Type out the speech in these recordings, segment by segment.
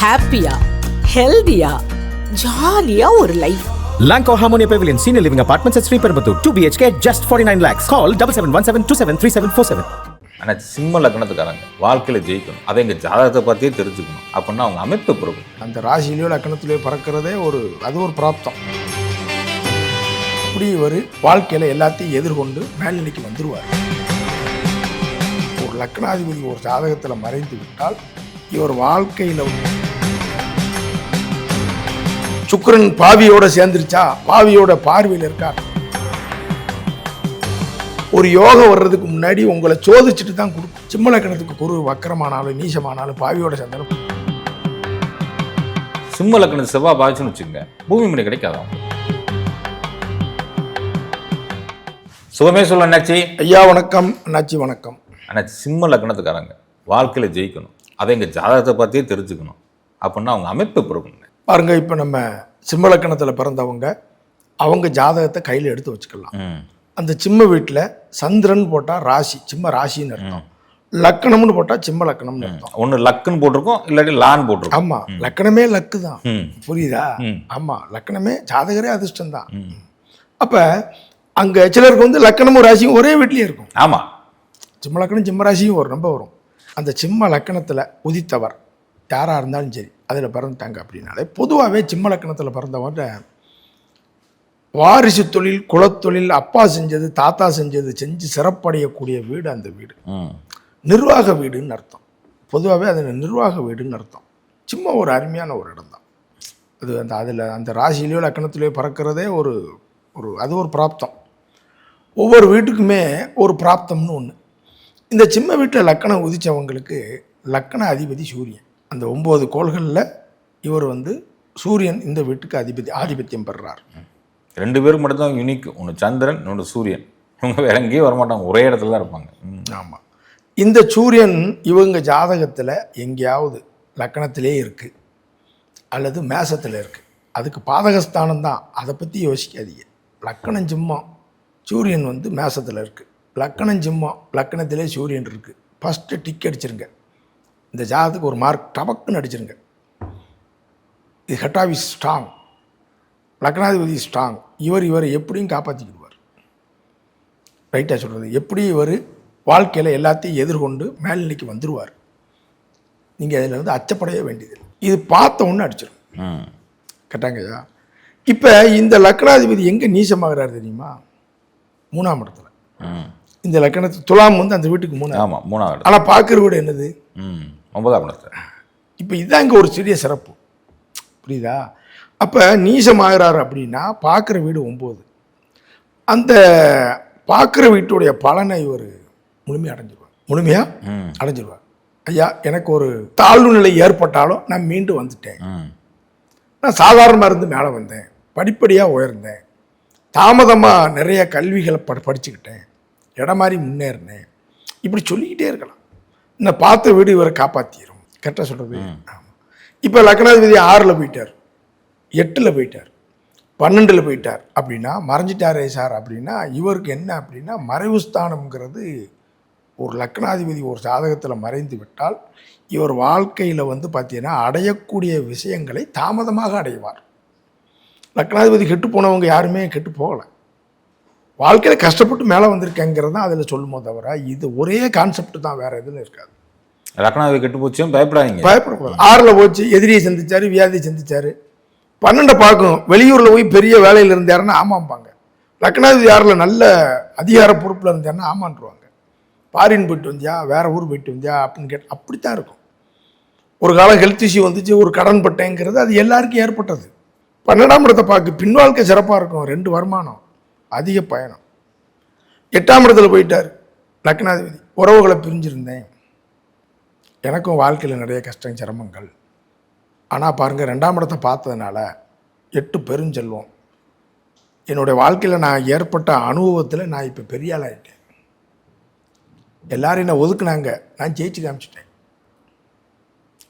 ஹாப்பியா ஹெல்தியா ஜாலியா ஒரு life Lanco Harmonia Pavilion Senior Living Apartments at Sri Perambatoor. 2 BHK, just 49 lakhs. Call 7717273747. ஆனால் சிம்ம லக்னத்துக்காரங்க வாழ்க்கையில் ஜெயிக்கணும். அதை எங்கள் ஜாதகத்தை பற்றியே தெரிஞ்சுக்கணும். அப்படின்னா அவங்க அமைப்பு பிறகு அந்த ராசியிலையோ லக்கணத்திலையோ பிறக்கிறதே ஒரு அது ஒரு பிராப்தம். இப்படி இவர் வாழ்க்கையில் எல்லாத்தையும் எதிர்கொண்டு மேல்நிலைக்கு வந்துருவார். ஒரு லக்னாதிபதி ஒரு ஜாதகத்தில் மறைந்து விட்டால் இவர் வாழ்க்கையில் சுக்கிரன் பாவியோட சேர்ந்துருச்சா? பாவியோட பார்வையில் இருக்கார் ஒரு யோகம் வர்றதுக்கு முன்னாடி உங்களை சோதிச்சுட்டு தான் கொடுக்கும் சிம்ம லக்கணத்துக்கு குரு வக்கரமானாலும் நீசமானாலும் பாவியோட சேர்ந்தாலும். சிம்ம லக்னத்து செவ்வாய் பாதிச்சுன்னு வச்சுக்கோங்க. பூமி மணி கிடைக்காதான் சுகமே சொல்ல என்னாச்சு ஐயா வணக்கம். அண்ணாச்சி வணக்கம். ஆனால் சிம்ம லக்னத்துக்காரங்க. வாழ்க்கையில் ஜெயிக்கணும். அதை எங்கள் ஜாதகத்தை பற்றியே தெரிஞ்சுக்கணும். அப்படின்னா அவங்க அமைப்பு பிறகுங்க பாருங்க இப்போ நம்ம சிம்மலக்கணத்தில் பிறந்தவங்க அவங்க ஜாதகத்தை கையில் எடுத்து வச்சுக்கலாம். அந்த சிம்ம வீட்டில் சந்திரன் போட்டால் ராசி சிம்ம ராசின்னு அர்த்தம். லக்கணம்னு போட்டால் சிம்ம லக்கணம்னு அர்த்தம். ஒன்று லக்குன்னு போட்டிருக்கோம் இல்லாட்டி லான் போட்டிருக்கோம். ஆமாம் லக்கணமே லக்கு தான். புரியுதா. ஆமாம் லக்கணமே ஜாதகரே அதிர்ஷ்டம் தான். அப்போ அங்கே சிலருக்கு வந்து லக்கணமும் ராசியும் ஒரே வீட்லேயே இருக்கும். ஆமாம் சிம்ம லக்கணம் சிம்ம ராசியும் ஒரு ரொம்ப வரும். அந்த சிம்ம லக்கணத்தில் உதித்தவர் யாராக இருந்தாலும் சரி அதில் பிறந்துட்டாங்க அப்படின்னாலே பொதுவாகவே சிம்ம லக்கணத்தில் பிறந்தவங்க வாரிசு தொழில் குலத்தொழில் அப்பா செஞ்சது தாத்தா செஞ்சது செஞ்சு சிறப்படையக்கூடிய வீடு அந்த வீடு. நிர்வாக வீடுன்னு அர்த்தம். பொதுவாகவே அது நிர்வாக வீடுன்னு அர்த்தம். சும்மா ஒரு அருமையான ஒரு இடம் தான். அது அந்த அதில் அந்த ராசியிலையோ லக்கணத்திலையோ பிறக்கிறதே ஒரு ஒரு அது ஒரு பிராப்தம். ஒவ்வொரு வீட்டுக்குமே ஒரு பிராப்தம்னு ஒன்று இந்த சிம்ம வீட்டில் லக்கணம் உதித்தவங்களுக்கு லக்கண அதிபதி சூரியன். அந்த ஒம்பது கோள்களில் இவர் வந்து சூரியன் இந்த வீட்டுக்கு அதிபதி ஆதிபத்தியம் பெறுறார். ரெண்டு பேருக்கு மட்டும்தான் யூனிக் ஒன்று சந்திரன் இன்னொன்று சூரியன். இவங்க வேற எங்கேயும் வரமாட்டாங்க. ஒரே இடத்துல தான் இருப்பாங்க. ஆமாம் இந்த சூரியன் இவங்க ஜாதகத்தில் எங்கேயாவது லக்கணத்திலே இருக்குது அல்லது மேசத்தில் இருக்குது அதுக்கு பாதகஸ்தானம் தான். அதை பற்றி யோசிக்காதீங்க. லக்கணம் சிம்மம் சூரியன் வந்து மேசத்தில் இருக்குது லக்கணம் சிம்மம் லக்கணத்திலே சூரியன் இருக்குது ஃபஸ்ட்டு டிக் அடிச்சிருங்க. இந்த ஜாதகத்துக்கு ஒரு மார்க் டபக்குன்னு அடிச்சிருங்க. இது ஹெட் ஆஃப் இஸ் ஸ்ட்ராங் லக்னாதிபதி ஸ்ட்ராங் இவர் இவரை எப்படியும் காப்பாற்றிக்கிடுவார் ரைட்டாக சொல்கிறது எப்படி இவர் வாழ்க்கையில் எல்லாத்தையும் எதிர்கொண்டு மேல்நிலைக்கு வந்துடுவார் நீங்கள் அதில் வந்து அச்சப்படவே வேண்டியதில்லை. இது பார்த்த ஒன்று அடிச்சிடும் ம். கேட்டாங்கய்யா இப்போ இந்த லக்னாதிபதி எங்கே நீசமாகிறார் தெரியுமா? மூணாம் இடத்துல. இந்த லக்கணத்து துலாம் வந்து அந்த வீட்டுக்கு மூணாம். ஆமாம் மூணாவது. ஆனால் பார்க்குற வீடு என்னது? ஒன்பதாம் இடத்துல. இப்போ இதுதான் இங்கே ஒரு சிறிய சிறப்பு. புரியுதா? அப்போ நீசமாகிறார் அப்படின்னா பார்க்குற வீடு ஒம்பது அந்த பார்க்குற வீட்டுடைய பலனை இவர் முழுமையாக அடைஞ்சிருவார். முழுமையாக அடைஞ்சிருவார். ஐயா எனக்கு ஒரு தாழ்வு நிலை ஏற்பட்டாலும் நான் மீண்டு வந்துட்டேன். நான் சாதாரணமாக இருந்து மேலே வந்தேன். படிப்படியாக உயர்ந்தேன். தாமதமாக நிறைய கல்விகளை படி படிச்சுக்கிட்டேன். இடம் மாதிரி முன்னேறினேன். இப்படி சொல்லிக்கிட்டே இருக்கலாம். இந்த பார்த்த வீடு இவரை காப்பாற்றிடும் கரெக்டாக சொல்கிறது இப்போ லக்னாதிபதி ஆறில் போயிட்டார். எட்டில் போயிட்டார். பன்னெண்டில் போயிட்டார். அப்படின்னா மறைஞ்சிட்டாரே சார். அப்படின்னா இவருக்கு என்ன அப்படின்னா மறைவு ஸ்தானம்ங்கிறது ஒரு லக்னாதிபதி ஒரு ஜாதகத்தில் மறைந்து விட்டால் இவர் வாழ்க்கையில் வந்து பார்த்தீங்கன்னா அடையக்கூடிய விஷயங்களை தாமதமாக அடைவார். லக்னாதிபதி கெட்டு போனவங்க யாருமே கெட்டு போகலை. வாழ்க்கையில் கஷ்டப்பட்டு மேலே வந்திருக்கேங்கிறது தான் அதில் சொல்லுமோ தவிர இது ஒரே கான்செப்ட் தான் வேறு எதுவும் இருக்காது. லக்னாவை கெட்டு போச்சும் பயப்படாதீங்க. பயப்படக்கூடாது. ஆறில் போச்சு எதிரியை சந்திச்சாரு வியாதியை சந்திச்சாரு. பன்னெண்டை பார்க்கும் வெளியூரில் போய் பெரிய வேலையில் இருந்தாருன்னா ஆமாம்பாங்க. லக்னாதிபதி ஆறில் நல்ல அதிகார பொறுப்பில் இருந்தாருன்னா ஆமான்றுவாங்க பாரின் போயிட்டு வந்தியா வேற ஊர் போயிட்டு வந்தியா அப்படின்னு கேட்டு அப்படித்தான் இருக்கும். ஒரு காலம் ஹெல்த் இஷ்யூ வந்துச்சு ஒரு கடன் பட்டேங்கிறது அது எல்லாருக்கும் ஏற்பட்டது. பன்னெண்டாம் இடத்தை பார்க்க பின் வாழ்க்கை சிறப்பாக இருக்கும். ரெண்டு வருமானம். அதிக பயணம். எட்டாம் இடத்துல போயிட்டார். லக்னாதிபதி. உறவுகளை பிரிஞ்சிருந்தேன். எனக்கும் வாழ்க்கையில் நிறைய கஷ்டம் சிரமங்கள். ஆனால் பாருங்கள் ரெண்டாம் இடத்தை பார்த்ததுனால எட்டு பெருஞ்செல்வம். என்னுடைய வாழ்க்கையில் நான் ஏற்பட்ட அனுபவத்தில் நான் இப்போ பெரிய ஆளாயிட்டேன் எல்லாரும் என்னை ஒதுக்குனாங்க. நான் ஜெயிச்சு காமிச்சிட்டேன்.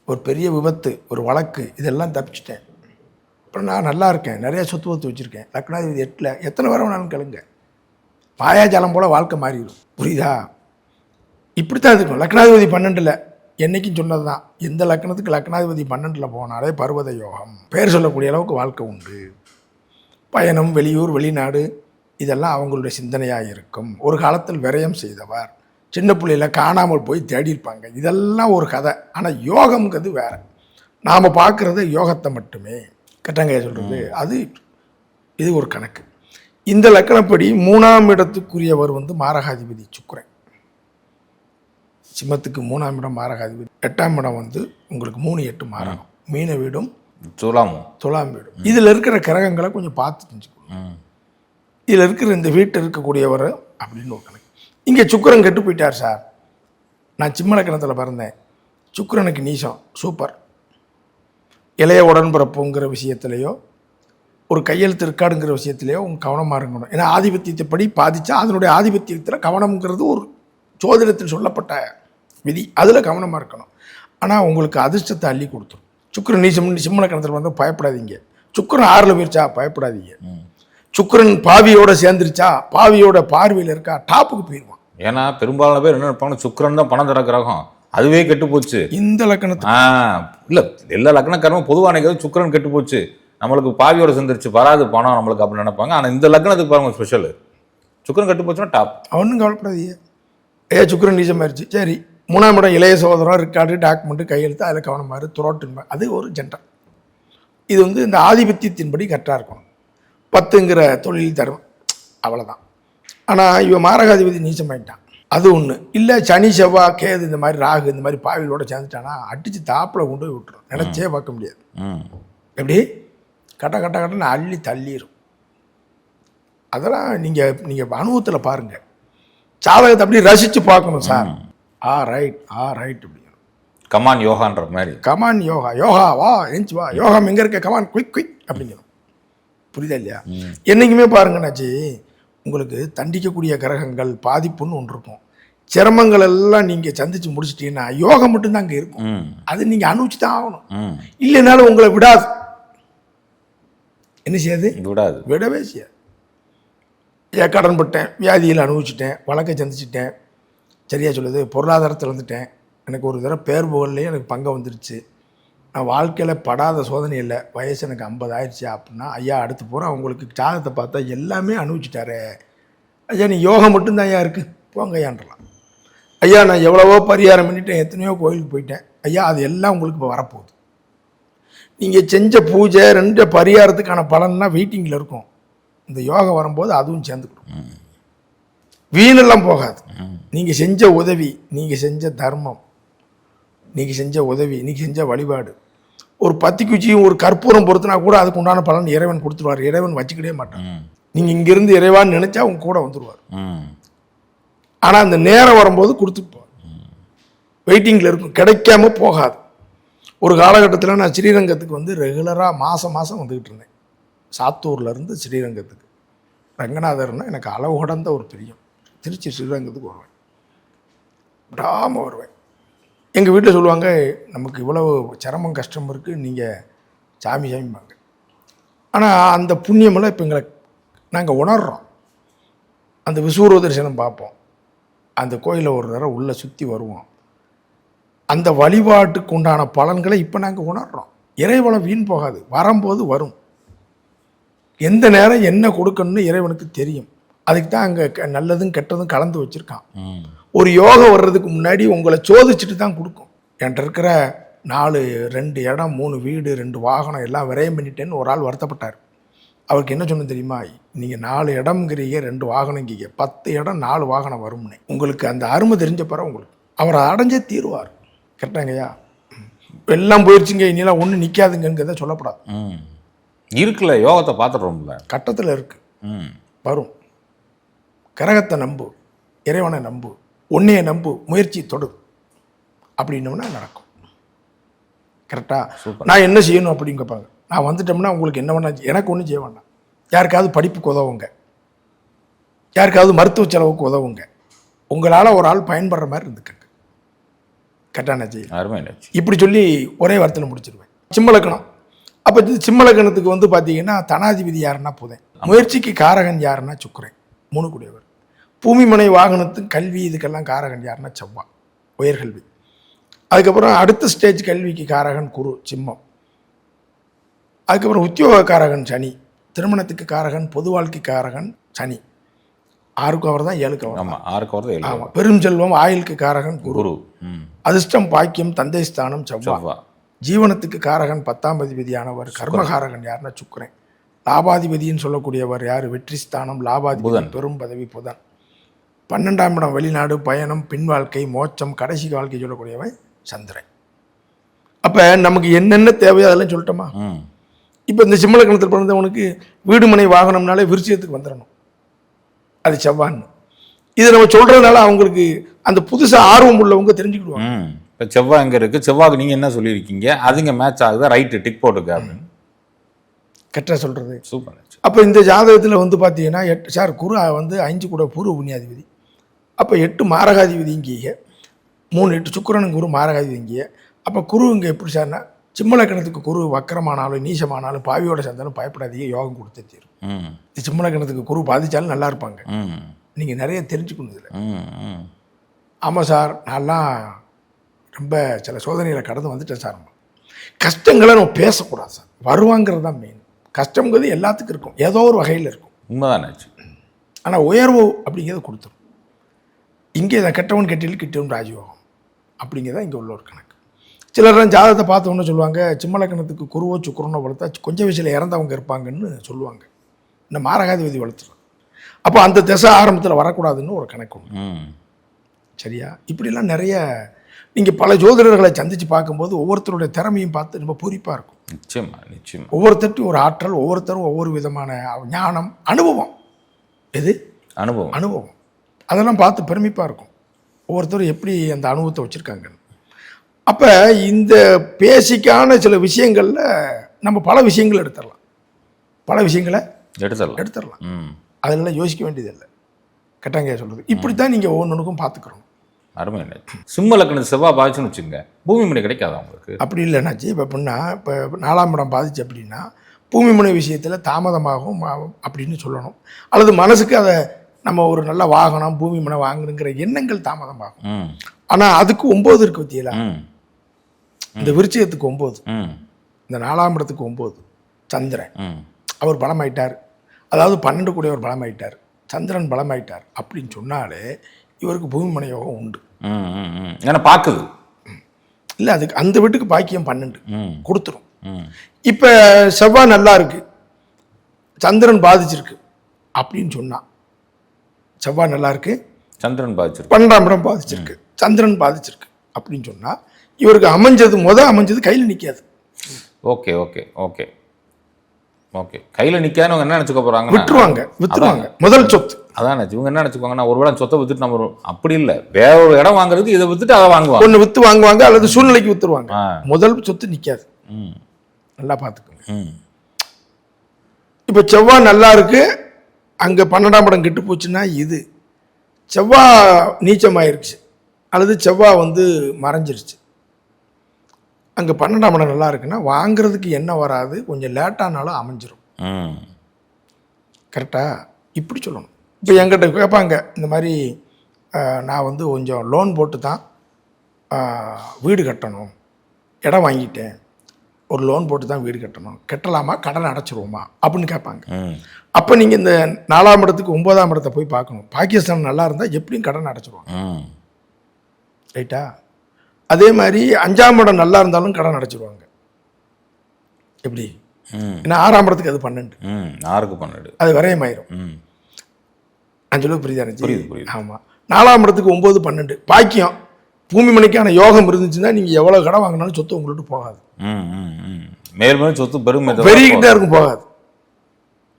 ஒரு பெரிய விபத்து ஒரு வழக்கு இதெல்லாம் தப்பிச்சிட்டேன். அப்புறம் நான் நல்லா இருக்கேன் நிறைய சொத்து வத்து வச்சுருக்கேன். லக்னாதிபதி எட்டில் எத்தனை வர வேணாலும் கேளுங்க. மாயாஜாலம் போல் வாழ்க்கை மாறிடும் புரியுதா? இப்படித்தான் இருக்கும். லக்னாதிபதி பன்னெண்டில் என்னைக்கும் சொன்னது தான் எந்த லக்னத்துக்கு லக்னாதிபதி பன்னெண்டில் போனாலே பர்வத யோகம். பேர் சொல்லக்கூடிய அளவுக்கு வாழ்க்கை உண்டு. பயணம் வெளியூர் வெளிநாடு இதெல்லாம் அவங்களுடைய சிந்தனையாக இருக்கும். ஒரு காலத்தில் விரயம் செய்தவர். சின்ன பிள்ளையில காணாமல் போய் தேடியிருப்பாங்க இதெல்லாம் ஒரு கதை. ஆனால் யோகம்ங்கிறது வேறு. நாம் பார்க்குறது யோகத்தை மட்டுமே. கட்டங்கைய சொல்கிறது அது இது ஒரு கணக்கு. இந்த லக்கணப்படி மூணாம் இடத்துக்குரியவர் வந்து மாரகாதிபதி சுக்கிரன். சிம்மத்துக்கு மூணாம் இடம் மாரகாதிபதி. எட்டாம் இடம் வந்து உங்களுக்கு மூணு எட்டு மாறணும். மீன வீடும் துலாமும் துலாம் வீடும். இதில் இருக்கிற கிரகங்களை கொஞ்சம் பார்த்து தெரிஞ்சுக்கணும். ம். இதில் இருக்கிற இந்த வீட்டில் இருக்கக்கூடியவர் அப்படின்னு ஒரு கணக்கு. இங்கே சுக்கிரன் கெட்டு போயிட்டார் சார். நான் சிம்ம லக்கணத்தில் பிறந்தேன். சுக்கிரனுக்கு நீசம். சூப்பர். இளைய உடன்பிறப்புங்கிற விஷயத்திலையோ ஒரு கையெழுத்து இருக்காடுங்கிற விஷயத்திலையோ உங்க கவனமாக இருக்கணும். ஏன்னா ஆதிபத்தியத்தை படி பாதிச்சா அதனுடைய ஆதிபத்தியத்தில் கவனம்ங்கிறது ஒரு ஜோதிடத்தில் சொல்லப்பட்ட விதி. அதில் கவனமாக இருக்கணும். ஆனால் உங்களுக்கு அதிர்ஷ்டத்தை அள்ளி கொடுத்துரும். சுக்கிரன் நீசம் சிம்ம லக்கணத்தில் வந்து பயப்படாதீங்க. சுக்கிரன் ஆறில் போயிருச்சா? பயப்படாதீங்க. சுக்கிரன் பாவியோட சேர்ந்துருச்சா? பாவியோட பார்வையில் இருக்கா? டாப்புக்கு போயிடுவான் ஏன்னா பெரும்பாலான பேர் என்ன நினைப்பாங்க? சுக்கிரன் தான் பணம் தர கிரகம் அதுவே கெட்டு போச்சு இந்த லக்கணத்துக்கு ஆ இல்ல எல்லா லக்னக்காரமும் பொதுவாக நினைக்கிறது சுக்கிரன் கெட்டு போச்சு நம்மளுக்கு பாவியோட சேர்ந்துருச்சு வராது பணம் நம்மளுக்கு அப்படின்னு நினைப்பாங்க. ஆனா இந்த லக்னத்துக்கு பாருங்க ஸ்பெஷல் சுக்கிரன் கெட்டு போச்சுன்னா டாப் அவனும் கவலைப்படாதீங்க. ஏ சுக்கிரன் நீச்சமாயிருச்சு. சரி மூணாம் இடம் இளைய சகோதரம் ரெக்கார்டு டாக்குமெண்ட்டு கையெழுத்து அதில் கவனமாரு துரோட்டுன்ப அது ஒரு ஜென்டர் இது வந்து இந்த ஆதிபத்தியத்தின்படி கரெக்டாக இருக்கணும் பத்துங்கிற தொழில் தரும் அவ்வளோதான் ஆனால் இவன் மாரகாதிபதி நீச்சமாயிட்டான். அது ஒன்று இல்லை சனி செவ்வாய் கேது இந்த மாதிரி ராகு இந்த மாதிரி பாவிகளோட சேர்ந்துட்டானா அடித்து தாப்பில் கொண்டு போய் விட்டுரும். நினச்சே பார்க்க முடியாது. ம். எப்படி? கட்ட கட்ட கட்டன்னு அள்ளி தள்ளிடும் அதெல்லாம் நீங்கள் நீங்கள் அனுபவத்தில் பாருங்கள் ஜாதகத்தை அப்படி ரசித்து பார்க்கணும் sir. All right all right அப்படிங்கணும் come யோகான்ற மாதிரி. Come on. யோகா வா எஞ்சி வா. யோகா எங்கே இருக்க? கமான் குயிக் குயிக் அப்படிங்கணும் புரியுதா இல்லையா? என்றைக்குமே பாருங்கண்ணாச்சி உங்களுக்கு தண்டிக்கக்கூடிய கிரகங்கள் பாதிப்புன்னு ஒன்று இருக்கும். சிரமங்கள் எல்லாம் நீங்கள் சந்திச்சு முடிச்சிட்டீங்கன்னா யோகம் மட்டும்தான் அங்கே இருக்கும். அது நீங்கள் அனுபவிச்சு தான் ஆகணும் இல்லைனாலும் உங்களை விடாது. என்ன செய்யாது? விடாது. விடவே செய்யாது. ஏன் கடன் பட்டேன் வியாதியில் அனுபவிச்சிட்டேன் வழக்கை சந்திச்சிட்டேன். சரியா சொல்லுது பொருளாதாரத்தில் வந்துட்டேன் எனக்கு ஒரு தடவை பேர் புகழ்லேயே எனக்கு பங்கு வந்துருச்சு. நான் வாழ்க்கையில் படாத சோதனை இல்லை. வயசு எனக்கு ஐம்பது ஆயிடுச்சு அப்படின்னா ஐயா அடுத்து போகிறேன் உங்களுக்கு ஜாதகத்தை பார்த்தா எல்லாமே அனுபவிச்சிட்டாரு. ஐயா நீ யோகம் மட்டும்தான் ஐயா இருக்குது போங்க ஐயான்றலாம். ஐயா நான் எவ்வளவோ பரிகாரம் பண்ணிட்டேன். எத்தனையோ கோயிலுக்கு போயிட்டேன். ஐயா அது எல்லாம் உங்களுக்கு இப்போ வரப்போகுது. நீங்கள் செஞ்ச பூஜை ரெண்டு பரிகாரத்துக்கான பலன்னா வெயிட்டிங்கில் இருக்கும். இந்த யோகம் வரும்போது அதுவும் சேர்ந்துக்கிடும். வீணெல்லாம் போகாது. நீங்கள் செஞ்ச உதவி நீங்கள் செஞ்ச தர்மம் நீங்கள் செஞ்ச உதவி நீங்கள் செஞ்ச வழிபாடு. ஒரு பத்தி குச்சியும் ஒரு கற்பூரம் பொறுத்துனா கூட அதுக்கு உண்டான பலன் இறைவன் கொடுத்துருவார். இறைவன் வச்சுக்கிட்டே மாட்டான். நீங்கள் இங்கிருந்து இறைவான்னு நினச்சா உங்க கூட வந்துடுவார் ஆனால் அந்த நேரம் வரும்போது கொடுத்துட்டு வெயிட்டிங்கில் இருக்கும். கிடைக்காம போகாது. ஒரு காலகட்டத்தில் நான் ஸ்ரீரங்கத்துக்கு வந்து ரெகுலராக மாதம் மாதம் வந்துக்கிட்டு இருந்தேன். சாத்தூர்லேருந்து ஸ்ரீரங்கத்துக்கு. ரங்கநாதர்னா எனக்கு அளவு கடந்த ஒரு பிரியம். திருச்சி ஸ்ரீரங்கத்துக்கு வருவேன். விடாமல் வருவேன். எங்கள் வீட்டில் சொல்லுவாங்க நமக்கு இவ்வளவு சிரமம் கஷ்டம் இருக்குது நீங்கள் சாமி சாமிப்பாங்க ஆனால் அந்த புண்ணியமெல்லாம் இப்போ எங்களை நாங்கள் உணர்றோம். அந்த விசூர்வ தரிசனம் பார்ப்போம். அந்த கோயிலை ஒரு தடவை உள்ளே சுற்றி வருவோம். அந்த வழிபாட்டுக்கு உண்டான பலன்களை இப்போ நாங்கள் உணர்றோம். இறைவனம் வீண் போகாது வரும்போது வரும். எந்த நேரம் என்ன கொடுக்கணும்னு இறைவனுக்கு தெரியும். அதுக்கு தான் அங்கே நல்லதும் கெட்டதும் கலந்து வச்சுருக்கான். ஒரு யோகம் வர்றதுக்கு முன்னாடி உங்களை சோதிச்சுட்டு தான் கொடுக்கும். என்கிட்ட இருக்கிற நாலு ரெண்டு இடம் மூணு வீடு ரெண்டு வாகனம் எல்லாம் விரயம் பண்ணிட்டேன்னு ஒரு ஆள் வருத்தப்பட்டார். அவருக்கு என்ன சொன்ன தெரியுமா? நீங்கள் நாலு இடம்ங்கிறீங்க ரெண்டு வாகனங்கிறீங்க பத்து இடம் நாலு வாகனம் வரும்னு. உங்களுக்கு அந்த அருமை தெரிஞ்ச பிறகு உங்களுக்கு. அவர் அடைஞ்சே தீருவார். கரெக்டாங்கய்யா எல்லாம் போயிடுச்சுங்க இனியெல்லாம் ஒன்றும் நிற்காதுங்கிறத சொல்லப்படாது. ம். இருக்குல்ல யோகத்தை பார்த்துடுறோம்ல. கட்டத்தில் இருக்குது ம். வரும். கிரகத்தை நம்பு. இறைவனை நம்பு. உன்னைய நம்பு முயற்சி தொடு. அப்படின்னோம்னா நடக்கும். கரெக்டாக நான் என்ன செய்யணும் அப்படின்னு கேட்பாங்க நான் வந்துட்டோம்னா உங்களுக்கு என்ன வேணா எனக்கு ஒன்றும் செய்ய வேண்டாம். யாருக்காவது படிப்புக்கு உதவுங்க. யாருக்காவது மருத்துவ செலவுக்கு உதவுங்க. உங்களால் ஒரு ஆள் பயன்படுற மாதிரி இருந்துக்கங்க. நச்சு. இப்படி சொல்லி ஒரே வார்த்தையில் முடிச்சிருவேன். சிம்மலக்கணம். அப்போ இது சிம்மலக்கணத்துக்கு வந்து பார்த்தீங்கன்னா தனாதிபதி யாருன்னா புதன். முயற்சிக்கு காரகன் யாருன்னா சுக்கிரன். மூணு கூடியவர். பூமி மனை வாகனத்துக்கு கல்வி இதுக்கெல்லாம் காரகன் யாருன்னா செவ்வாய் உயர்கல்வி. அதுக்கப்புறம் அடுத்த ஸ்டேஜ் கல்விக்கு காரகன் குரு சிம்மம். அதுக்கப்புறம் உத்தியோக காரகன் சனி திருமணத்துக்கு காரகன் பொது வாழ்க்கை காரகன் சனி. ஆறுக்கு அவர் தான் ஏழுக்கு அவர் ஆமா ஆறுக்கு வரது ஏழு. ஆமாம் பெரும் செல்வம் ஆயுளுக்கு காரகன் குரு. அதிர்ஷ்டம் பாக்கியம் தந்தை ஸ்தானம் செவ்வாய். செவ்வா ஜீவனத்துக்கு காரகன் பத்தாம் அதிபதியானவர் கர்மகாரகன் யாருன்னா சுக்கிரன். லாபாதிபதின்னு சொல்லக்கூடியவர் யார்? வெற்றி ஸ்தானம் லாபாதிபதி. பெரும் பதவி புதன். பன்னெண்டாம் இடம் வெளிநாடு பயணம் பின் வாழ்க்கை மோட்சம் கடைசி வாழ்க்கை சொல்லக்கூடியவன் சந்திரன். அப்போ நமக்கு என்னென்ன தேவையோ அதெல்லாம் சொல்லட்டோமா? இப்போ இந்த சிம்மல கணத்தில் பிறந்தவனுக்கு வீடு மனை வாகனம்னாலே விருச்சியத்துக்கு வந்துடணும். அது செவ்வான்னு. இதை நம்ம சொல்கிறதுனால அவங்களுக்கு அந்த புதுசாக ஆர்வம் உள்ளவங்க தெரிஞ்சுக்கிடுவாங்க. இப்போ செவ்வாய் எங்க இருக்கு? செவ்வாய்க்கு நீங்க என்ன சொல்லியிருக்கீங்க? அதுங்க மேட்ச் ஆகுதா? ரைட்டு டிக் போட்டுக்க அப்படின்னு. கரெக்டாக சொல்கிறது சூப்பர் அப்போ இந்த ஜாதகத்தில் வந்து பார்த்தீங்கன்னா எட்டு சார் குரு வந்து அஞ்சு கூட பூர்வ புண்ணியாதிபதி. அப்போ எட்டு மாரகாதிபதி இங்கேயே மூணு எட்டு சுக்கிரனும் குரு மாரகாதிபதி இங்கேயே அப்போ குரு இங்கே எப்படி சார்னா சிம்மலக்கணத்துக்கு குரு வக்கரமானாலும் நீசமானாலும் பாவியோட சேர்ந்தாலும் பயப்படாதீங்க யோகம் கொடுத்து தீரும். இது சிம்மலக்கணத்துக்கு குரு பாதிச்சாலும் நல்லா இருப்பாங்க. நீங்கள் நிறைய தெரிஞ்சுக்கணும் இதில். ஆமாம் சார் நான்லாம் ரொம்ப சில சோதனைகளை கடந்து வந்துட்டேன் சார். கஷ்டங்களை நம்ம பேசக்கூடாது சார். வருவாங்கிறது தான் மெயின் கஷ்டங்கிறது எல்லாத்துக்கும் இருக்கும். ஏதோ ஒரு வகையில் இருக்கும். உண்மைதானாச்சு ஆனால் உயர்வு அப்படிங்கிறத கொடுத்துரும். இங்கே இதை கெட்டவன் கெட்டில் கிட்டவன் ராஜயோகம். அப்படிங்கிறத இங்கே உள்ள ஒரு கணக்கு. சிலர்லாம் ஜாதகத்தை பார்த்தவொன்னு சொல்லுவாங்க சிம்மலக்கணத்துக்கு குருவோ சுக்குரனோ வளர்த்தா கொஞ்சம் வயசில் இறந்தவங்க இருப்பாங்கன்னு சொல்லுவாங்க. இந்த மாரகாதிபதி வளர்த்துறோம் அப்போ அந்த திசை ஆரம்பத்தில் வரக்கூடாதுன்னு ஒரு கணக்கு உண்டு. சரியா? இப்படிலாம் நிறைய நீங்கள் பல ஜோதிடர்களை சந்தித்து பார்க்கும்போது ஒவ்வொருத்தருடைய திறமையும் பார்த்து ரொம்ப பூரிப்பாக இருக்கும். நிச்சயமா நிச்சயமா. ஒவ்வொருத்தர்ட்டும் ஒரு ஆற்றல் ஒவ்வொருத்தரும் ஒவ்வொரு விதமான ஞானம் அனுபவம். எது? அனுபவம். அனுபவம். அதெல்லாம் பார்த்து பெருமிப்பாக இருக்கும். ஒவ்வொருத்தரும் எப்படி அந்த அனுபவத்தை வச்சுருக்காங்கன்னு அப்போ இந்த பேசிக்கான சில விஷயங்களில் நம்ம பல விஷயங்கள் எடுத்துடலாம். பல விஷயங்களை எடுத்துடலாம். எடுத்துடலாம். ம். அதெல்லாம் யோசிக்க வேண்டியதில்லை. கட்டாங்க சொல்கிறது இப்படி தான் நீங்கள் ஒவ்வொன்றுக்கும் பார்த்துக்கிறோம் அருமை இல்லை. சிம்ம லக்னம் செவ்வாய் பாதிச்சுன்னு வச்சுங்க பூமி மணி கிடைக்காதா உங்களுக்கு? அப்படி இல்லைனாச்சு இப்போ எப்படின்னா இப்போ நாலாம் இடம் பாதிச்சு அப்படின்னா பூமி முனை விஷயத்தில் தாமதமாகும் அப்படின்னு சொல்லணும். அல்லது மனசுக்கு அதை நம்ம ஒரு நல்ல வாகனம் பூமி முனை வாங்கணுங்கிற எண்ணங்கள் தாமதமாகும். ஆனால் அதுக்கு ஒம்பது இருக்கு பற்றியலா ம். இந்த விருச்சிகத்துக்கு ஒம்பது. இந்த நாலாம் இடத்துக்கு ஒம்பது. சந்திரன். அவர் பலமாயிட்டார். அதாவது பன்னெண்டு கூடிய ஒரு பலமாயிட்டார். சந்திரன் பலமாயிட்டார். அப்படின்னு சொன்னாலே இவருக்கு பூமி மனை யோகம் உண்டு. ஏன்னா பார்க்குது. இல்லை அதுக்கு அந்த வீட்டுக்கு பாக்கியம் பன்னெண்டு. கொடுத்துரும். இப்போ செவ்வாய் நல்லா இருக்கு. சந்திரன் பாதிச்சிருக்கு. அப்படின்னு சொன்னா செவ்வாய் நல்லா இருக்கு. சந்திரன் பாதிச்சிருக்கு. பன்னெண்டாம் இடம் பாதிச்சிருக்கு. சந்திரன் பாதிச்சிருக்கு அப்படின்னு சொன்னா இவருக்கு அமைஞ்சது முத அமைஞ்சது கையில் நிற்காது ஓகே ஓகே ஓகே. ஓகே. கையில் நிற்காதவங்க என்ன நினச்சிக்க போகிறாங்கன்னா விட்டுருவாங்க வித்துருவாங்க முதல் சொத்து. அதான் இவங்க என்ன நினச்சிக்குவாங்கன்னா ஒரு வேளை சொத்தை வித்துட்டு நம்ம அப்படி இல்லை. வேற ஒரு இடம் வாங்குறதுக்கு இதை வித்துட்டு அதை வாங்குவாங்க. ஒன்று வித்து வாங்குவாங்க அல்லது சூழ்நிலைக்கு வித்துருவாங்க. முதல் சொத்து நிற்காது நல்லா பார்த்துக்கோங்க. இப்போ செவ்வாய் நல்லா இருக்கு அங்கே பன்னெண்டாம் இடம் கெட்டு போச்சுன்னா இது. செவ்வாய் நீச்சமாயிருச்சு. அல்லது செவ்வாய் வந்து மறைஞ்சிருச்சு. அங்கே பன்னெண்டாம் இடம் நல்லா இருக்குன்னா வாங்குறதுக்கு என்ன வராது. கொஞ்சம் லேட்டானாலும் அமைஞ்சிரும். ம். கரெக்டா? இப்படி சொல்லணும். இப்போ என்கிட்ட கேட்பாங்க இந்த மாதிரி நான் வந்து கொஞ்சம் லோன் போட்டு தான் வீடு கட்டணும் இடம் வாங்கிட்டேன். ஒரு லோன் போட்டு தான் வீடு கட்டணும். கட்டலாமா? கடன் அடைச்சிருவோமா? அப்படின்னு கேட்பாங்க. அப்போ நீங்கள் இந்த நாலாம் இடத்துக்கு ஒன்பதாம் இடத்தை போய் பார்க்கணும். பாகிஸ்தான் நல்லா இருந்தால் எப்படியும் கடன் அடைச்சிருவாங்க. ரைட்டா அதே மாதிரி அஞ்சாம் இடம் நல்லா இருந்தாலும் கடன் அடைச்சிருவாங்க. எப்படி? ஏன்னா ஆறாம் இடத்துக்கு அது பன்னெண்டு. ஆறுக்கு பன்னெண்டு. அது விரயமாயிரும். புரியுதா புரியுது, புரியுது. ஆமாம் நாலாம் இடத்துக்கு ஒம்பது பன்னெண்டு. பாக்கியம். பூமி மணிக்கான யோகம் இருந்துச்சுன்னா நீங்கள் எவ்வளோ கடன் வாங்கினாலும் சொத்து உங்கள்கிட்ட போகாது. மேலும் சொத்து பெருமை பெருகிக்கிட்டே இருக்கும் போகாது.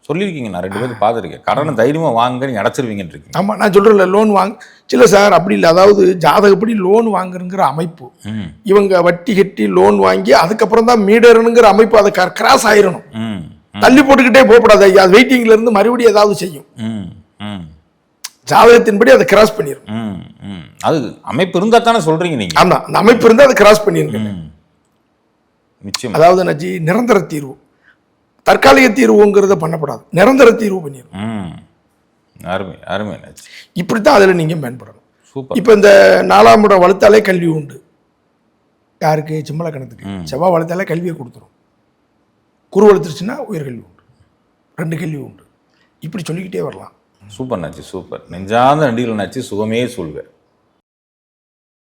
சொல்லியிருக்கீங்க நான் ரெண்டு பேரும் பார்த்துருக்கேன். கடனை தைரியமாக வாங்க நீங்கள் அடைச்சிருவீங்கன்னு இருக்கீங்க. ஆமாம் நான் சொல்கிறேன்ல லோன் வாங்க. சில சார் அப்படி இல்லை. அதாவது ஜாதகப்படி லோன் வாங்குறங்கிற அமைப்பு. இவங்க வட்டி கட்டி லோன் வாங்கி அதுக்கப்புறம் தான் மீடருங்கிற அமைப்பு அதை கிராஸ் ஆயிரணும். ம் தள்ளி போட்டுக்கிட்டே போகக்கூடாது ஐயா. அது வெயிட்டிங்ல இருந்து மறுபடியும் ஏதாவது செய்யும். ம் ம். ஜாதகத்தின்படி அதை கிராஸ் பண்ணிடும் அது அமைப்பு இருந்தால் தானே சொல்கிறீங்க நீங்கள் ஆமா அந்த அமைப்பு இருந்தால் அதை கிராஸ் பண்ணிருங்க. நிச்சயம். அதாவது நஜி நிரந்தர தீர்வு. தற்காலிக தீர்வுங்கிறத பண்ணப்படாது. நிரந்தர தீர்வு பண்ணிடும் ம். அருமை அருமை என்னாச்சு. இப்படித்தான் அதில் நீங்கள் மேம்படணும். சூப்பர். இப்போ இந்த நாலாம் இடம் வளர்த்தாலே கல்வி உண்டு. யாருக்கு? சிம்மல கணத்துக்கு செவ்வாய் வளர்த்தால கல்வியை கொடுத்துரும். குரு வளர்த்துருச்சுன்னா உயர்கல்வி உண்டு. ரெண்டு கல்வி உண்டு. இப்படி சொல்லிக்கிட்டே வரலாம். சூப்பர் நச்சு சூப்பர். நெஞ்சார்ந்த நடிகள் நச்சு சுகமே சொல்வேன்.